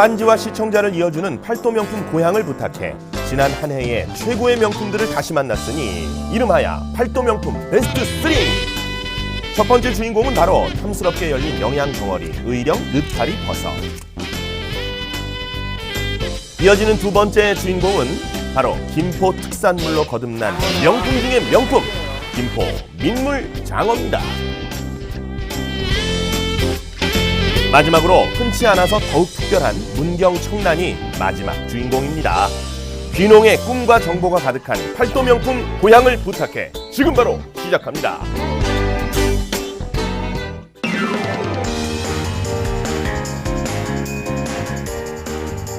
산지와 시청자를 이어주는 팔도 명품 고향을 부탁해 지난 한 해의 최고의 명품들을 다시 만났으니 이름하여 팔도 명품 베스트 3. 첫 번째 주인공은 바로 탐스럽게 열린 영양 덩어리 의령 느타리 버섯. 이어지는 두 번째 주인공은 바로 김포 특산물로 거듭난 명품 중의 명품 김포 민물 장어입니다. 마지막으로 흔치 않아서 더욱 특별한 문경 청란이 마지막 주인공입니다. 귀농의 꿈과 정보가 가득한 팔도 명품 고향을 부탁해 지금 바로 시작합니다.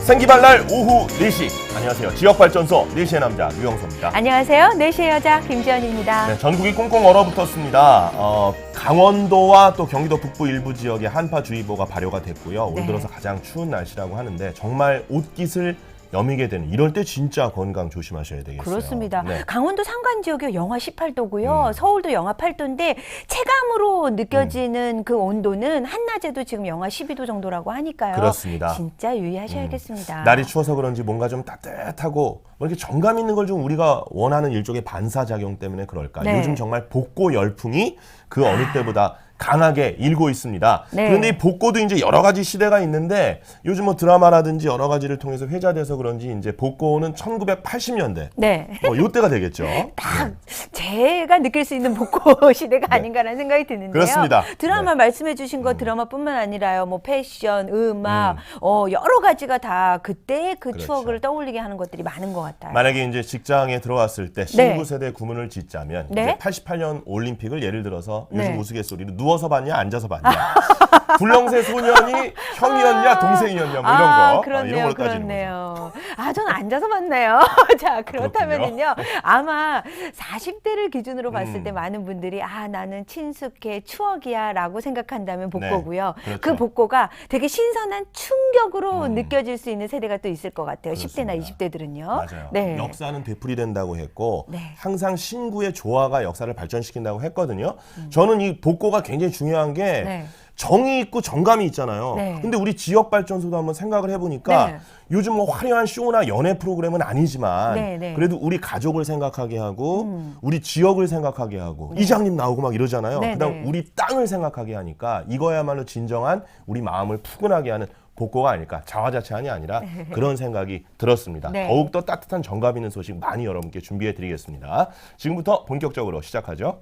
생기발랄 오후 4시 안녕하세요. 지역발전소 4시의 남자 유영서입니다. 안녕하세요. 4시의 여자 김지연입니다. 네, 전국이 꽁꽁 얼어붙었습니다. 어, 강원도와 또 경기도 북부 일부 지역에 한파주의보가 발효가 됐고요. 올 네. 들어서 가장 추운 날씨라고 하는데 정말 옷깃을 여미게 되는 이럴 때 진짜 건강 조심하셔야 되겠어요. 그렇습니다. 네. 강원도 산간 지역이 영하 18도고요. 음. 서울도 영하 8도인데 체감으로 느껴지는 그 온도는 한낮에도 지금 영하 12도 정도라고 하니까요. 그렇습니다. 음. 진짜 유의하셔야겠습니다. 날이 추워서 그런지 뭔가 좀 따뜻하고 뭐 이렇게 정감 있는 걸 좀 우리가 원하는 일종의 반사작용 때문에 그럴까. 네. 요즘 정말 복고 열풍이 그 어느 때보다 강하게 일고 있습니다. 네. 그런데 이 복고도 이제 여러 가지 시대가 있는데 요즘 뭐 드라마라든지 여러 가지를 통해서 회자돼서 그런지 이제 복고는 1980년대 네. 뭐 요때가 되겠죠. 딱 제가 느낄 수 있는 복고 시대가 아닌가라는 생각이 드는데요. 네. 그렇습니다. 드라마 네. 말씀해 주신 거 드라마뿐만 아니라요, 뭐 패션, 음악, 어 여러 가지가 다 그때 그 음. 그렇죠. 추억을 떠올리게 하는 것들이 많은 것 같아요. 만약에 이제 직장에 들어왔을 때 네. 신구 세대 구문을 짓자면 네. 이제 88년 올림픽을 예를 들어서 요즘 네. 우스갯소리로 누워 서 봤냐 앉아서 봤냐 불렁새 소년이 형이었냐 동생이었냐 뭐 이런 아, 거 어, 그렇네요, 이런 걸 따지는 거죠. 그렇네요. 아, 저는 앉아서 봤네요. 자, 그렇다면은요. 아마 40대를 기준으로 봤을 음. 때 많은 분들이 아, 나는 친숙해, 추억이야라고 생각한다면 복고고요. 네, 그렇죠. 그 복고가 되게 신선한 충격으로 음. 느껴질 수 있는 세대가 또 있을 것 같아요. 10대나 그렇습니다. 20대들은요. 맞아요. 네. 역사는 되풀이 된다고 했고 네. 항상 신구의 조화가 역사를 발전시킨다고 했거든요. 저는 이 복고가 굉장히 중요한 게 음. 네. 정이 있고 정감이 있잖아요. 네. 근데 우리 지역 발전소도 한번 생각을 해보니까 네. 요즘 뭐 화려한 쇼나 연애 프로그램은 아니지만 네, 네. 그래도 우리 가족을 생각하게 하고 음. 우리 지역을 생각하게 하고 이장님 나오고 막 이러잖아요. 네, 그다음 네. 우리 땅을 생각하게 하니까 이거야말로 진정한 우리 마음을 푸근하게 하는 복고가 아닐까 자화자찬이 아니라 그런 생각이 들었습니다. 네. 더욱더 따뜻한 정감 있는 소식 많이 여러분께 준비해 드리겠습니다. 지금부터 본격적으로 시작하죠.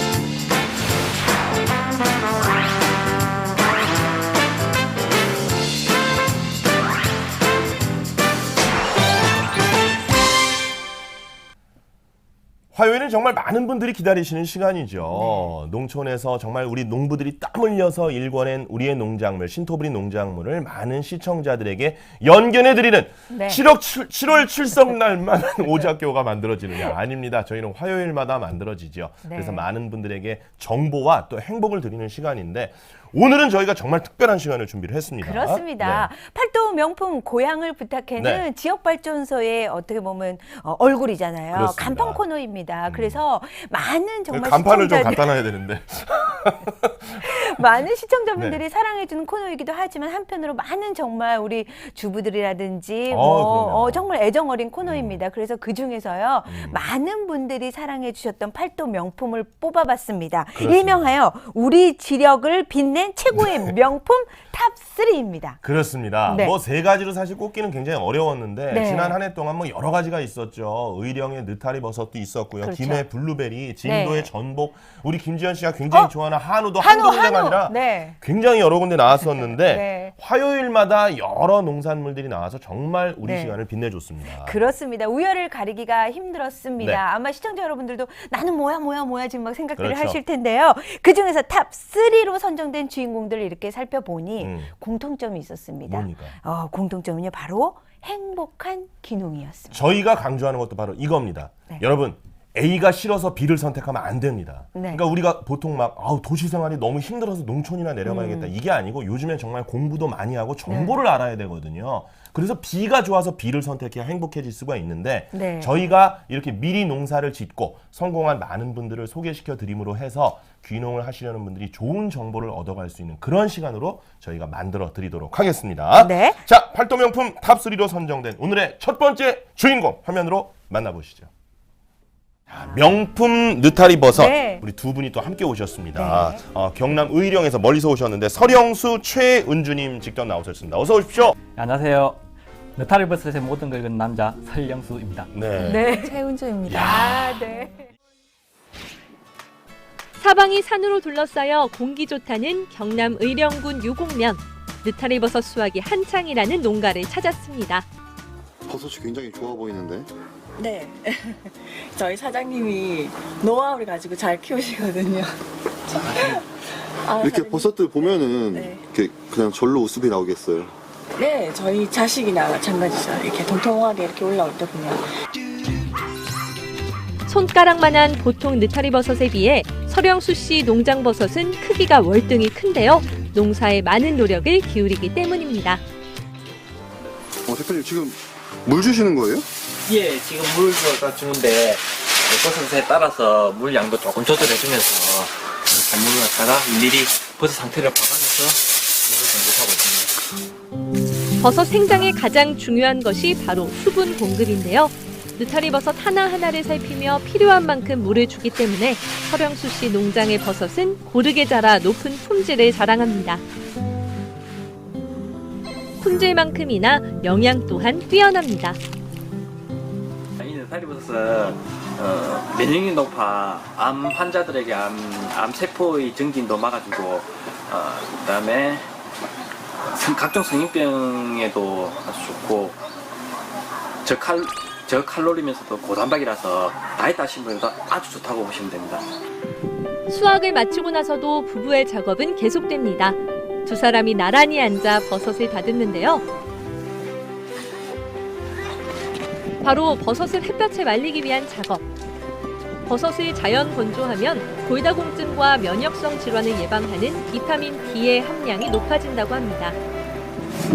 화요일은 정말 많은 분들이 기다리시는 시간이죠. 네. 농촌에서 정말 우리 농부들이 땀 흘려서 일궈낸 우리의 농작물, 신토부리 농작물을 많은 시청자들에게 연견해드리는 네. 7월, 7, 월 출석날만 오작교가 만들어지느냐? 아닙니다. 저희는 화요일마다 만들어지죠. 네. 그래서 많은 분들에게 정보와 또 행복을 드리는 시간인데 오늘은 저희가 정말 특별한 시간을 준비를 했습니다. 그렇습니다. 네. 팔도 명품 고향을 부탁해는 네. 지역 발전소의 어떻게 보면 어, 얼굴이잖아요. 그렇습니다. 음. 간판 코너입니다. 그래서 많은 정말 간판을 좀 시청자들, 갖다 놔야 되는데. 많은 시청자분들이 네. 사랑해주는 코너이기도 하지만 한편으로 많은 정말 우리 주부들이라든지 어, 뭐. 음. 어, 정말 애정 어린 코너입니다. 그래서 그 중에서요 많은 분들이 사랑해주셨던 팔도 명품을 뽑아봤습니다. 그렇습니다. 일명하여 우리 지력을 빛낸 최고의 명품 탑 3입니다. 그렇습니다. 네. 뭐 세 가지로 사실 꼽기는 굉장히 어려웠는데 네. 지난 한 해 동안 뭐 여러 가지가 있었죠. 의령의 느타리 버섯도 있었고요. 그렇죠. 김해 블루베리, 진도의 네. 전복, 우리 김지현 씨가 굉장히 어? 좋아하는 한우도 한우, 한두 군데가 한우. 아니라 네. 굉장히 여러 군데 나왔었는데 네. 화요일마다 여러 농산물들이 나와서 정말 우리 네. 시간을 빛내줬습니다. 그렇습니다. 우열을 가리기가 힘들었습니다. 네. 아마 시청자 여러분들도 나는 뭐야 뭐야 뭐야 지금 막 생각들을 그렇죠. 하실 텐데요. 그 중에서 탑 3로 선정된 주인공들을 이렇게 살펴보니 음. 공통점이 있었습니다. 뭡니까? 어, 공통점은요 바로 행복한 귀농이었습니다. 저희가 강조하는 것도 바로 이겁니다. 네. 여러분 A가 싫어서 B를 선택하면 안 됩니다. 네. 그러니까 우리가 보통 막 아우 도시 생활이 너무 힘들어서 농촌이나 내려가야겠다 음. 이게 아니고 요즘엔 정말 공부도 많이 하고 네. 정보를 알아야 되거든요. 그래서 B가 좋아서 B를 선택해야 행복해질 수가 있는데 네. 저희가 이렇게 미리 농사를 짓고 성공한 많은 분들을 소개시켜 드림으로 해서 귀농을 하시려는 분들이 좋은 정보를 얻어갈 수 있는 그런 시간으로 저희가 만들어 드리도록 하겠습니다. 네. 자, 팔도 명품 탑3로 선정된 오늘의 첫 번째 주인공 화면으로 만나보시죠. 자, 명품 느타리 버섯 네. 우리 두 분이 또 함께 오셨습니다. 어, 경남 의령에서 멀리서 오셨는데 설영수 최은주님 직접 나오셨습니다. 어서 오십시오. 안녕하세요. 느타리 버섯의 모든 걸 읽은 남자 설영수입니다. 네. 네, 최은주입니다. 아, 네. 사방이 산으로 둘러싸여 공기 좋다는 경남 의령군 유곡면 느타리 버섯 수확이 한창이라는 농가를 찾았습니다. 버섯이 굉장히 좋아 보이는데 네. 저희 사장님이 노하우를 가지고 잘 키우시거든요. 아, 이렇게 사장님. 버섯들 보면은 네. 이렇게 그냥 절로 우습이 나오겠어요. 네, 저희 자식이나 마찬가지죠. 이렇게 통통하게 이렇게 올라올 때 보면. 손가락만한 보통 느타리 버섯에 비해 설영수 씨 농장 버섯은 크기가 월등히 큰데요. 농사에 많은 노력을 기울이기 때문입니다. 어 대표님 지금 물 주시는 거예요? 예, 지금 물 갖다 주는데 버섯에 따라서 물 양도 조금 조절해주면서 이렇게 물을 갖다가 일일이 버섯 상태를 봐가면서 물을 공급하고 있습니다. 버섯 생장의 가장 중요한 것이 바로 수분 공급인데요. 느타리 버섯 하나하나를 살피며 필요한 만큼 물을 주기 때문에 설영수 씨 농장의 버섯은 고르게 자라 높은 품질을 자랑합니다. 품질만큼이나 영양 또한 뛰어납니다. 버섯은 어, 면역력이 높아 암 환자들에게 암, 암 세포의 증진도 막아주고 어, 그다음에 성- 각종 성인병에도 좋고 저칼 저칼로리면서도 고단백이라서 다이어트 하시는 분들도 아주 좋다고 보시면 됩니다. 수확을 마치고 나서도 부부의 작업은 계속됩니다. 두 사람이 나란히 앉아 버섯을 다듬는데요. 바로 버섯을 햇볕에 말리기 위한 작업. 버섯을 자연 건조하면 골다공증과 면역성 질환을 예방하는 비타민 D의 함량이 높아진다고 합니다.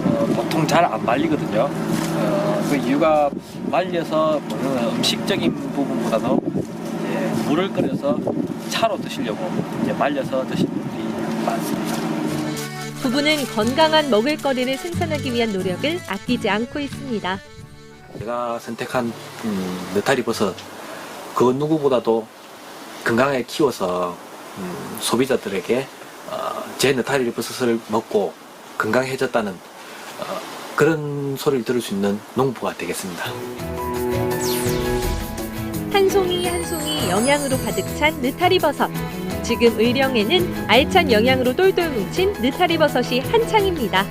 어, 보통 잘 안 말리거든요. 어, 그 이유가 말려서 먹는 음식적인 부분보다도 물을 끓여서 차로 드시려고 이제 말려서 드시는 분들이 많습니다. 부부는 건강한 먹을거리를 생산하기 위한 노력을 아끼지 않고 있습니다. 제가 선택한 음, 느타리 버섯 그 누구보다도 건강하게 키워서 음, 소비자들에게 어, 제 느타리 버섯을 먹고 건강해졌다는 어, 그런 소리를 들을 수 있는 농부가 되겠습니다. 한 송이 한 송이 영양으로 가득 찬 느타리 버섯. 지금 의령에는 알찬 영양으로 똘똘 뭉친 느타리 버섯이 한창입니다.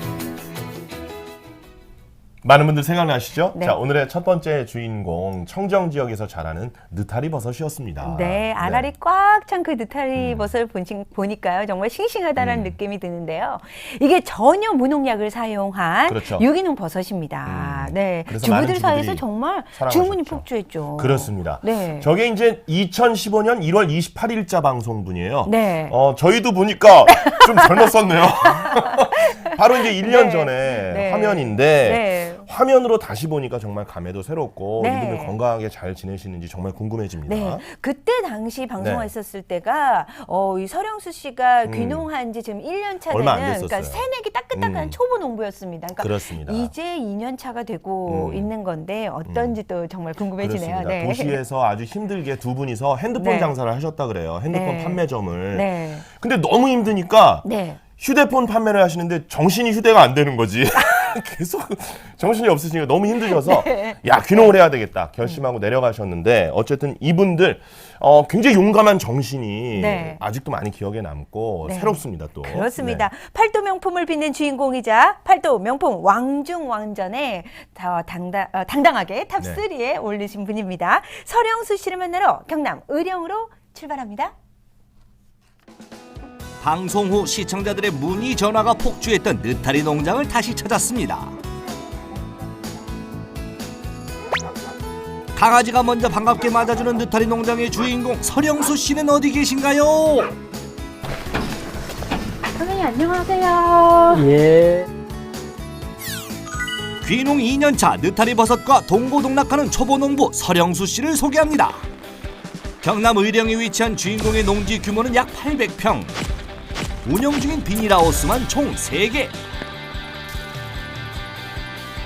많은 분들 생각나시죠? 네. 자, 오늘의 첫 번째 주인공 청정 지역에서 자라는 느타리 버섯이었습니다. 네, 알알이 꽉 찬 그 느타리 음. 버섯을 보니- 보니까요. 정말 싱싱하다는 음. 느낌이 드는데요. 이게 전혀 무농약을 사용한 그렇죠. 유기농 버섯입니다. 음. 네. 그래서 많은 주부들 사이에서 주부들이 정말 사랑하셨죠. 주문이 폭주했죠. 그렇습니다. 네. 저게 이제 2015년 1월 28일자 방송분이에요. 네. 어, 저희도 보니까 좀 젊었었네요. 바로 이제 1년 네. 전에 네. 화면인데 네. 화면으로 다시 보니까 정말 감회도 새롭고 네. 이분들 건강하게 잘 지내시는지 정말 궁금해집니다. 네, 그때 당시 방송했었을 네. 때가 어, 이 설영수 씨가 음. 귀농한 지 지금 1년 차 얼마 안 되는 그러니까 됐었어요. 새내기 따끈따끈한 음. 초보 농부였습니다. 그러니까 그렇습니다. 이제 2년 차가 되고 음. 있는 건데 어떤지 또 정말 궁금해지네요. 그렇습니다. 네. 도시에서 아주 힘들게 두 분이서 핸드폰 네. 장사를 하셨다 그래요. 핸드폰 네. 판매점을. 네. 근데 너무 힘드니까 네. 휴대폰 판매를 하시는데 정신이 휴대가 안 되는 거지. 계속 정신이 없으시니까 너무 힘드셔서 네. 야 귀농을 해야 되겠다 결심하고 내려가셨는데 어쨌든 이분들 어, 굉장히 용감한 정신이 네. 아직도 많이 기억에 남고 네. 새롭습니다 또. 그렇습니다. 네. 팔도 명품을 빛낸 주인공이자 팔도 명품 왕중 왕전에 더 당당, 어, 당당하게 탑 네. 3에 올리신 분입니다. 설영수 씨를 만나러 경남 의령으로 출발합니다. 방송 후 시청자들의 문의 전화가 폭주했던 느타리 농장을 다시 찾았습니다. 강아지가 먼저 반갑게 맞아주는 느타리 농장의 주인공 서령수 씨는 어디 계신가요? 선생님 안녕하세요. 예. 귀농 2년차 느타리 버섯과 동고동락하는 초보 농부 서령수 씨를 소개합니다. 경남 의령에 위치한 주인공의 농지 규모는 약 800평. 운영 중인 비닐하우스만 총 3개.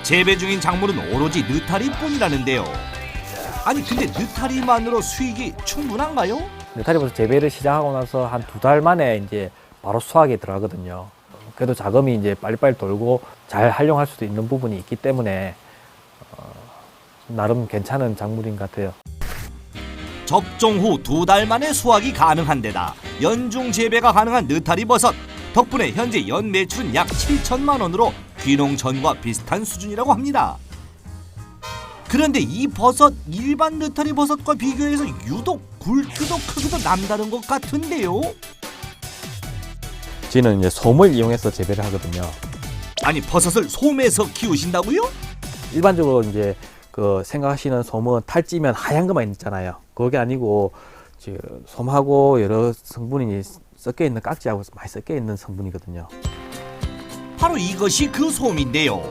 재배 중인 작물은 오로지 느타리뿐이라는데요. 아니 근데 느타리만으로 수익이 충분한가요? 느타리버섯 재배를 시작하고 나서 한 두 달 만에 이제 바로 수확에 들어가거든요. 그래도 자금이 이제 빨리빨리 돌고 잘 활용할 수도 있는 부분이 있기 때문에 어, 나름 괜찮은 작물인 것 같아요. 접종 후 두 달 만에 수확이 가능한 데다 연중 재배가 가능한 느타리 버섯 덕분에 현재 연 매출은 약 7천만 원으로 귀농 전과 비슷한 수준이라고 합니다. 그런데 이 버섯 일반 느타리 버섯과 비교해서 유독 굵기도 크기도 남다른 것 같은데요. 저희는 이제 솜을 이용해서 재배를 하거든요. 아니 버섯을 솜에서 키우신다고요? 일반적으로 이제 그 생각하시는 솜은 탈지면 하얀 것만 있잖아요. 그게 아니고 솜하고 여러 성분이 섞여 있는 깍지하고 많이 섞여 있는 성분이거든요. 바로 이것이 그 솜인데요.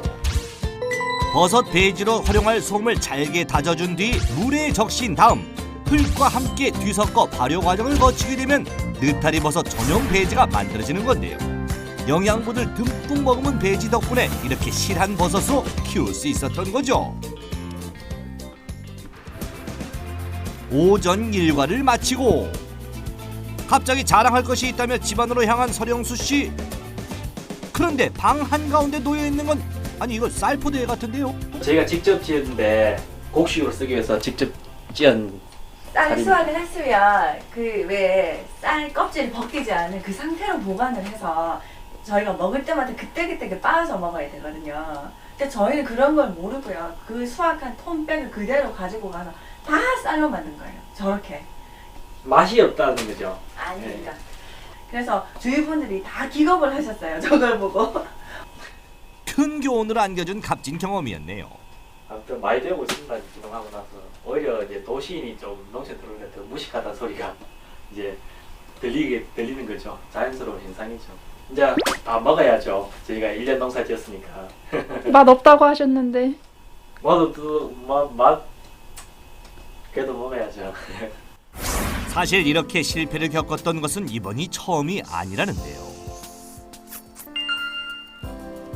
버섯 배지로 활용할 솜을 잘게 다져준 뒤 물에 적신 다음 흙과 함께 뒤섞어 발효 과정을 거치게 되면 느타리 버섯 전용 배지가 만들어지는 건데요. 영양분을 듬뿍 머금은 배지 덕분에 이렇게 실한 버섯으로 키울 수 있었던 거죠. 오전 일과를 마치고 갑자기 자랑할 것이 있다며 집안으로 향한 서령수 씨. 그런데 방 한가운데 놓여 있는 건 아니 이거 쌀포대 같은데요? 저희가 직접 지었는데 곡식으로 쓰기 위해서 직접 지은 쌀 살인. 수확을 했으면 그 왜 쌀 껍질이 벗기지 않은 그 상태로 보관을 해서 저희가 먹을 때마다 그때그때 그 빻아서 먹어야 되거든요. 근데 저희는 그런 걸 모르고요. 그 수확한 톤백을 그대로 가지고 가서 다 쌀로 만든 거예요. 저렇게. 맛이 없다는 거죠. 아닙니다. 그래서 주위 분들이 다 기겁을 하셨어요. 저걸 보고. 큰 교훈을 안겨준 값진 경험이었네요. 아무튼 많이 되고 있습니다. 기동하고 나서 오히려 이제 도시인이 좀 농촌 들어오면 더 무식하다는 소리가 이제 들리게 들리는 거죠. 자연스러운 현상이죠. 이제 다 먹어야죠. 저희가 1년 농사 지었으니까. 맛 없다고 하셨는데 맛도 맛, 맛 그래도 먹어야죠. 사실 이렇게 실패를 겪었던 것은 이번이 처음이 아니라는데요.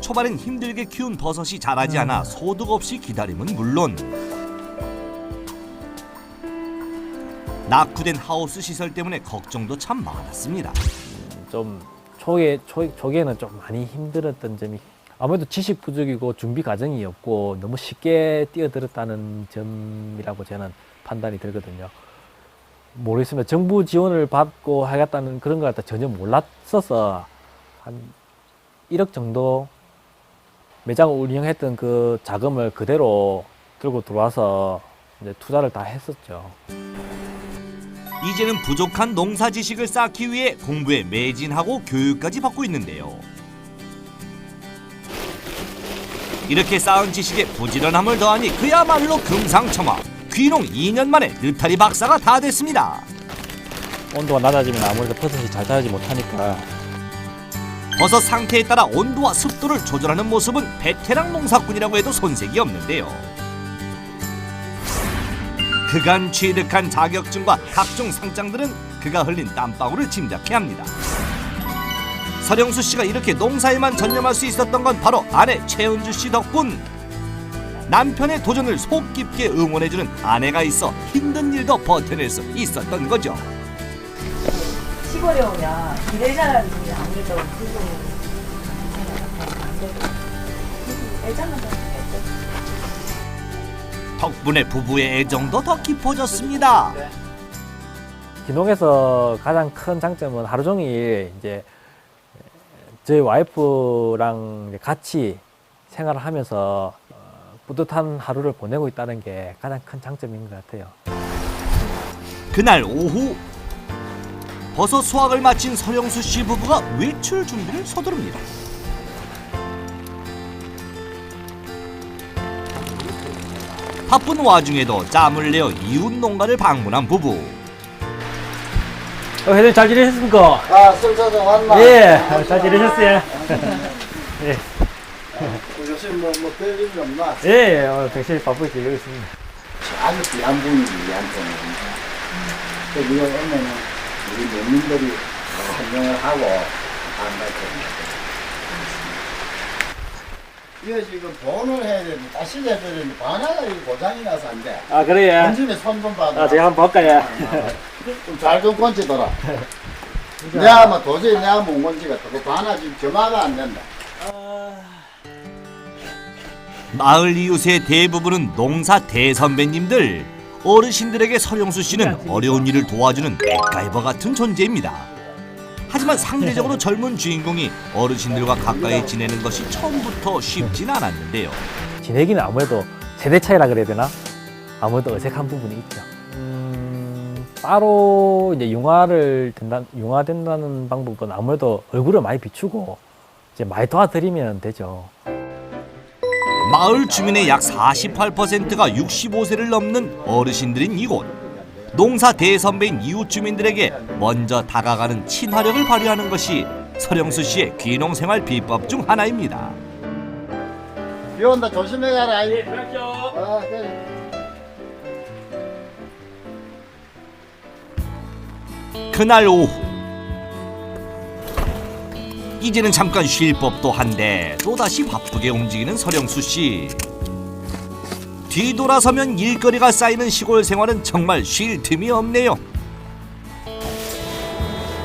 초반엔 힘들게 키운 버섯이 자라지 않아 소득 없이 기다림은 물론 낙후된 하우스 시설 때문에 걱정도 참 많았습니다. 좀 초기에 초, 초기에는 좀 많이 힘들었던 점이 아무래도 지식 부족이고 준비 과정이 없고 너무 쉽게 뛰어들었다는 점이라고 저는 판단이 들거든요. 모르겠습니다. 정부 지원을 받고 하겠다는 그런 걸 갖다 전혀 몰랐어서 한 1억 정도 매장을 운영했던 그 자금을 그대로 들고 들어와서 이제 투자를 다 했었죠. 이제는 부족한 농사 지식을 쌓기 위해 공부에 매진하고 교육까지 받고 있는데요. 이렇게 쌓은 지식에 부지런함을 더하니 그야말로 금상첨화. 귀농 2년 만에 느타리 박사가 다 됐습니다. 온도가 낮아지면 아무래도 버섯이 잘 자라지 못하니까 버섯 상태에 따라 온도와 습도를 조절하는 모습은 베테랑 농사꾼이라고 해도 손색이 없는데요. 그간 취득한 자격증과 각종 상장들은 그가 흘린 땀방울을 짐작케 합니다. 서령수 씨가 이렇게 농사에만 전념할 수 있었던 건 바로 아내 최은주 씨 덕분. 남편의 도전을 속 깊게 응원해주는 아내가 있어 힘든 일도 버텨낼 수 있었던 거죠. 시골에 오면 일을 잘하는 분이 아무래도 있겠죠. 덕분에 부부의 애정도 더 깊어졌습니다. 기농에서 가장 큰 장점은 하루 종일 이제 저희 와이프랑 같이 생활을 하면서 어, 뿌듯한 하루를 보내고 있다는 게 가장 큰 장점인 것 같아요. 그날 오후 버섯 수확을 마친 서영수 씨 부부가 외출 준비를 서두릅니다. 바쁜 와중에도 짬을 내어 이웃 농가를 방문한 부부. 어, 회장님 잘 지내셨습니까? 아, 설사장 왔나? 예, 잘 지내셨어요? 요새 뭐, 뭐, 별일이 없나? 예, 예, 오늘 백신이 바쁘게 지내고 있습니다. 아주 귀한 분이지, 우리한테는. 그, 이거 오면은, 우리 농민들이 환영을 하고, 안 갈 겁니다. 이거 지금 돈을 해야 되는데, 다시 해야 되는데, 반하가 이 고장이 나서 안 돼. 아, 그래요? 현진에 손좀 받아. 아, 제가 한번 볼까요? 좀잘좀 건지더라. 내가 뭐 도저히 내가 못 건지겠다. 그 반하 지금 점화가 안 된다. 마을 이웃의 대부분은 농사 대선배님들. 어르신들에게 서령수 씨는 어려운 일을 도와주는 맥가이버 같은 존재입니다. 하지만 상대적으로 젊은 주인공이 어르신들과 가까이 지내는 것이 처음부터 쉽진 않았는데요. 지내기는 아무래도 세대 차이라 그래야 되나? 아무래도 어색한 부분이 있죠. 음, 따로 이제 융화를 된다, 융화된다는 방법은 아무래도 얼굴을 많이 비추고 이제 많이 도와드리면 되죠. 마을 주민의 약 48%가 65세를 넘는 어르신들인 이곳. 농사 대선배인 이웃 주민들에게 먼저 다가가는 친화력을 발휘하는 것이 서령수 씨의 귀농 생활 비법 중 하나입니다. 비 온다, 조심해 가라. 예, 아, 그래. 그날 오후 이제는 잠깐 쉴 법도 한데 또다시 바쁘게 움직이는 서령수 씨. 뒤돌아서면 일거리가 쌓이는 시골 생활은 정말 쉴 틈이 없네요.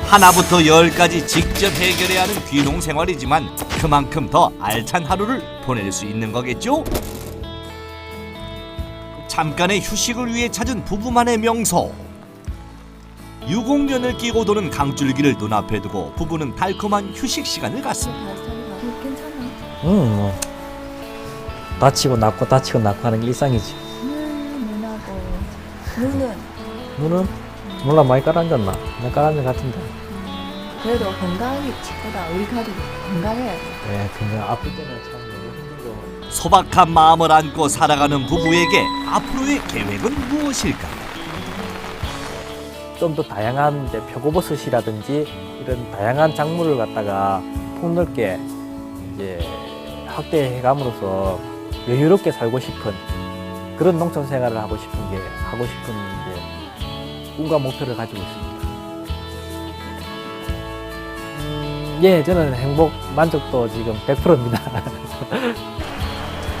하나부터 열까지 직접 해결해야 하는 귀농 생활이지만 그만큼 더 알찬 하루를 보낼 수 있는 거겠죠? 잠깐의 휴식을 위해 찾은 부부만의 명소 유공면을 끼고 도는 강줄기를 눈앞에 두고 부부는 달콤한 휴식 시간을 갖습니다. 음, 뭐. 다치고 낫고 다치고 낫고 하는 게 일상이지. 눈하고 눈은 눈은 몰라 많이 깔아앉았나? 그냥 깔아앉은 것 같은데. 그래도 건강이 최고다. 우리 가족 건강해야 돼. 네, 그냥 아플 때는 참 너무 힘들고. 소박한 마음을 안고 살아가는 부부에게 앞으로의 계획은 무엇일까? 좀 더 다양한 이제 표고버섯이라든지 이런 다양한 작물을 갖다가 폭넓게 이제 확대해감으로써 여유롭게 살고 싶은 그런 농촌 생활을 하고 싶은 게 하고 싶은 이제 꿈과 목표를 가지고 있습니다. 음, 예, 저는 행복 만족도 지금 100%입니다.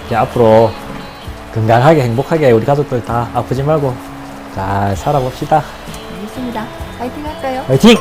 이제 앞으로 건강하게 행복하게 우리 가족들 다 아프지 말고 잘 살아봅시다. 알겠습니다. 파이팅 할까요? 화이팅!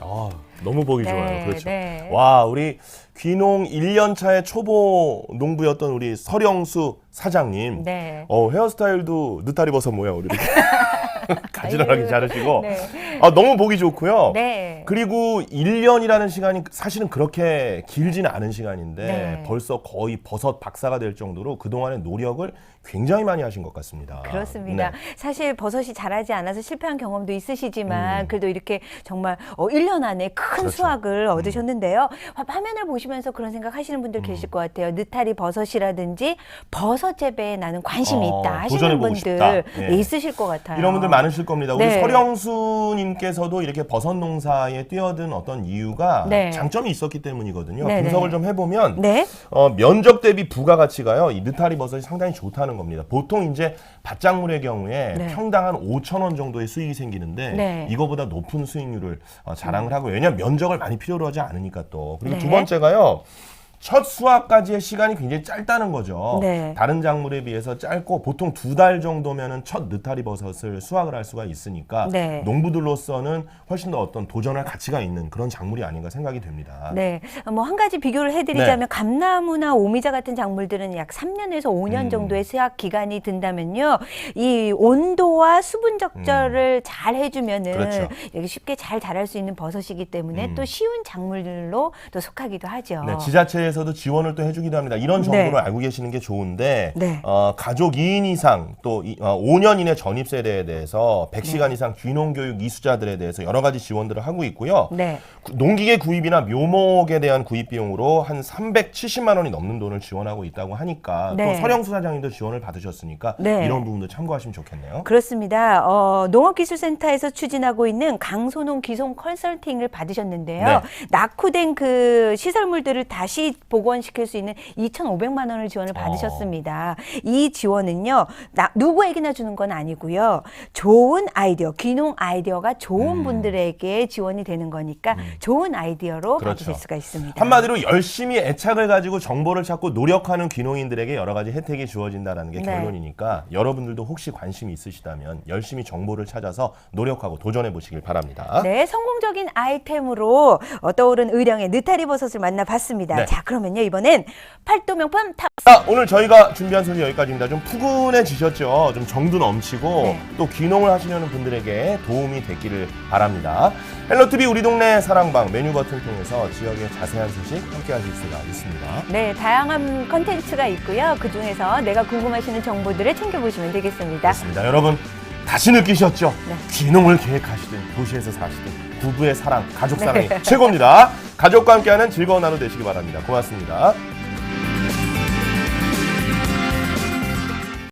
아, 너무 보기 좋아요. 그렇죠. 네. 와, 우리 귀농 1년 차의 초보 농부였던 우리 서령수 사장님. 네. 어, 헤어스타일도 느타리 버섯 모양 우리 이렇게 가지런하게 자르시고. 네. 아, 너무 보기 좋고요. 네. 그리고 1년이라는 시간이 사실은 그렇게 길지는 않은 시간인데 네. 벌써 거의 버섯 박사가 될 정도로 그동안의 노력을 굉장히 많이 하신 것 같습니다. 그렇습니다. 네. 사실 버섯이 자라지 않아서 실패한 경험도 있으시지만 음. 그래도 이렇게 정말 어, 1년 안에 큰 그렇죠. 수확을 얻으셨는데요. 화- 화면을 보시면서 그런 생각 하시는 음. 분들 계실 것 같아요. 느타리 버섯이라든지 버섯 재배에 나는 관심이 어, 있다 하시는 분들. 예. 네, 있으실 것 같아요. 이런 분들 많으실 겁니다. 우리 네. 서령수님께서도 이렇게 버섯 농사에 뛰어든 어떤 이유가 네. 장점이 있었기 때문이거든요. 네, 분석을 네. 좀 해보면 네. 어, 면적 대비 부가가치가요. 이 느타리 버섯이 상당히 좋다는 겁니다. 보통 이제 밭작물의 경우에 네. 평당 한 5천 원 정도의 수익이 생기는데 네. 이거보다 높은 수익률을 어, 자랑을 하고요. 왜냐하면 면적을 많이 필요로 하지 않으니까 또. 그리고 네. 두 번째가요. 첫 수확까지의 시간이 굉장히 짧다는 거죠. 네. 다른 작물에 비해서 짧고 보통 두 달 정도면은 첫 느타리 버섯을 수확을 할 수가 있으니까 네. 농부들로서는 훨씬 더 어떤 도전할 가치가 있는 그런 작물이 아닌가 생각이 됩니다. 네. 뭐 한 가지 비교를 해드리자면 감나무나 오미자 같은 작물들은 약 3년에서 5년 음. 정도의 수확 기간이 든다면요. 이 온도와 수분 적절을 잘 해주면은 음. 그렇죠. 여기 쉽게 잘 자랄 수 있는 버섯이기 때문에 음. 또 쉬운 작물들로 또 속하기도 하죠. 네, 지자체에서 대해서도 지원을 또 해주기도 합니다. 이런 정보를 알고 계시는 게 좋은데 네. 어, 가족 2인 이상 또 이- 어, 5년 이내 전입 세대에 대해서 100시간 네. 이상 귀농 교육 이수자들에 대해서 여러 가지 지원들을 하고 있고요. 네. 구- 농기계 구입이나 묘목에 대한 구입 비용으로 한 370만 원이 넘는 돈을 지원하고 있다고 하니까 네. 또 서령수 사장님도 지원을 받으셨으니까 네. 이런 부분도 참고하시면 좋겠네요. 그렇습니다. 어, 농업기술센터에서 추진하고 있는 강소농 기송 컨설팅을 받으셨는데요. 네. 낙후된 그 시설물들을 다시 복원시킬 수 있는 2,500만 원을 지원을 어. 받으셨습니다. 이 지원은요, 나- 누구에게나 주는 건 아니고요. 좋은 아이디어, 귀농 아이디어가 좋은 음. 분들에게 지원이 되는 거니까 좋은 아이디어로 그렇죠. 받으실 수가 있습니다. 한마디로 열심히 애착을 가지고 정보를 찾고 노력하는 귀농인들에게 여러 가지 혜택이 주어진다는 게 네. 결론이니까 여러분들도 혹시 관심이 있으시다면 열심히 정보를 찾아서 노력하고 도전해 보시길 바랍니다. 네, 성공적인 아이템으로 어, 떠오른 의령의 느타리 버섯을 만나봤습니다. 네. 자, 그러면요 이번엔 팔도 명품 탑. 자, 오늘 저희가 준비한 소식 여기까지입니다. 좀 푸근해지셨죠? 좀 정도 넘치고 네. 또 귀농을 하시려는 분들에게 도움이 됐기를 바랍니다. 헬로티비 우리 동네 사랑방 메뉴 버튼 통해서 지역의 자세한 소식 함께 하실 수가 있습니다. 네, 다양한 컨텐츠가 있고요. 그 중에서 내가 궁금하시는 정보들을 챙겨보시면 되겠습니다. 그렇습니다. 여러분 다시 느끼셨죠? 네. 귀농을 계획하시든 도시에서 사시든 부부의 사랑, 가족 사랑이 최고입니다. 가족과 함께하는 즐거운 하루 되시기 바랍니다. 고맙습니다.